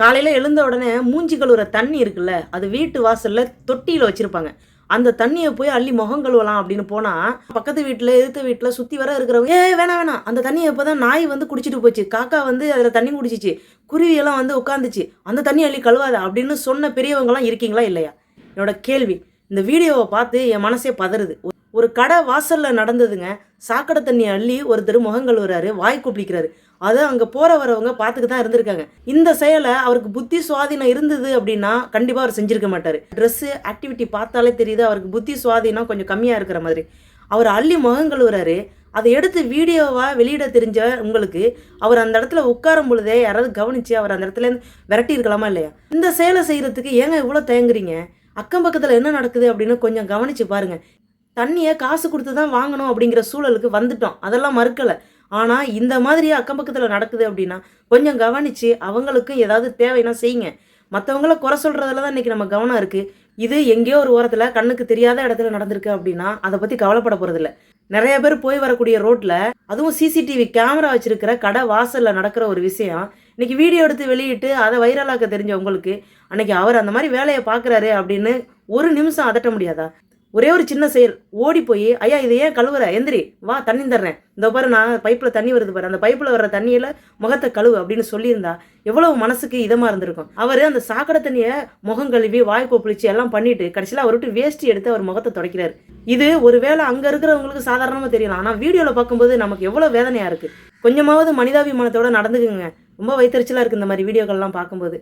காலையில் எழுந்த உடனே மூஞ்சி கழுவுற தண்ணி இருக்குல்ல அது வீட்டு வாசலில் தொட்டியில் வச்சுருப்பாங்க. அந்த தண்ணியை போய் அள்ளி முகம் கழுவலாம் அப்படின்னு போனால் பக்கத்து வீட்டில் எதிர்த்த வீட்டில் சுற்றி வர இருக்கிறவங்க ஏ வேணாம் வேணாம். அந்த தண்ணியை இப்போ தான் நாய் வந்து குடிச்சிட்டு போச்சு. காக்கா வந்து அதில் தண்ணி குடிச்சிச்சு. குருவியெல்லாம் வந்து உட்காந்துச்சு அந்த தண்ணி அள்ளி கழுவாத அப்படின்னு சொன்ன பெரியவங்கலாம் இருக்கீங்களா இல்லையா? என்னோட கேள்வி. இந்த வீடியோவை பார்த்து என் மனசே பதறுது. ஒரு கடை வாசலில் நடந்ததுங்க. சாக்கடை தண்ணி அள்ளி ஒருத்தர் முகங்கள் கழுவுறாரு வாய் குப்பிக்கிறாரு அதை அங்கே போகிற வரவங்க பார்த்துக்கு தான் இருந்திருக்காங்க. இந்த செயலை அவருக்கு புத்தி சுவாதீனம் இருந்தது அப்படின்னா கண்டிப்பாக அவர் செஞ்சிருக்க மாட்டார். ட்ரெஸ்ஸு ஆக்டிவிட்டி பார்த்தாலே தெரியுது அவருக்கு புத்தி சுவாதீனம் கொஞ்சம் கம்மியாக இருக்கிற மாதிரி. அவர் அள்ளி முகங்கள் கழுவுறாரு அதை எடுத்து வீடியோவாக வெளியிட தெரிஞ்ச உங்களுக்கு அவர் அந்த இடத்துல உட்காரும் பொழுதே யாராவது கவனித்து அவர் அந்த இடத்துல இருந்து விரட்டி இருக்கலாமா இல்லையா? இந்த செயலை செய்கிறதுக்கு ஏங்க இவ்வளோ தயங்குறீங்க? அக்கம் பக்கத்தில் என்ன நடக்குது அப்படின்னு கொஞ்சம் கவனித்து பாருங்கள் தண்ணியை காசு கொடுத்து தான் வாங்கணும் அப்படிங்கிற சூழலுக்கு வந்துட்டோம். அதெல்லாம் மறுக்கலை. ஆனால் இந்த மாதிரி அக்கம் பக்கத்தில் நடக்குது அப்படின்னா கொஞ்சம் கவனித்து அவங்களுக்கும் ஏதாவது தேவைன்னா செய்யுங்க. மற்றவங்கள குறை சொல்கிறதுல தான் இன்றைக்கி நம்ம கவனம் இருக்குது இது எங்கேயோ ஒரு ஓரத்தில் கண்ணுக்கு தெரியாத இடத்துல நடந்திருக்கு அப்படின்னா அதை பற்றி கவலைப்பட போகிறதில்ல நிறைய பேர் போய் வரக்கூடிய ரோட்டில் அதுவும் சிசிடிவி கேமரா வச்சிருக்கிற கடை வாசலில் நடக்கிற ஒரு விஷயம். இன்னைக்கு வீடியோ எடுத்து வெளியிட்டு அதை வைரலாக்க தெரிஞ்ச உங்களுக்கு அன்றைக்கி அவர் அந்த மாதிரி வேலையை பார்க்குறாரு அப்படின்னு ஒரு நிமிஷம் அதட்ட முடியாதா? ஒரே ஒரு சின்ன செயல். ஓடி போய் ஐயா இதை ஏன் கழுவுற? எந்திரி வா தண்ணி தர்றேன். இந்த பாரு நான் பைப்பில் தண்ணி வருது பாரு. அந்த பைப்பில் வர்ற தண்ணியில் முகத்தை கழுவு அப்படின்னு சொல்லியிருந்தா எவ்வளவு மனசுக்கு இதமாக இருந்திருக்கும். அவர் அந்த சாக்கடை தண்ணியை முகம் கழுவி வாய் கொப்பளிச்சு எல்லாம் பண்ணிட்டு கடைசியில் அவர்கிட்ட விட்டு எடுத்து அவர் முகத்தை துடைக்கிறார். இது ஒருவேளை அங்கே இருக்கிறவங்களுக்கு சாதாரணமாக தெரியலாம். ஆனால் வீடியோவில் பார்க்கும்போது நமக்கு எவ்வளோ வேதனையாக இருக்குது கொஞ்சமாவது மனிதாபிமானத்தோட நடந்துக்குங்க. ரொம்ப வைத்தறிச்சலாக இருக்குது இந்த மாதிரி வீடியோக்கள்லாம் பார்க்கும்போது.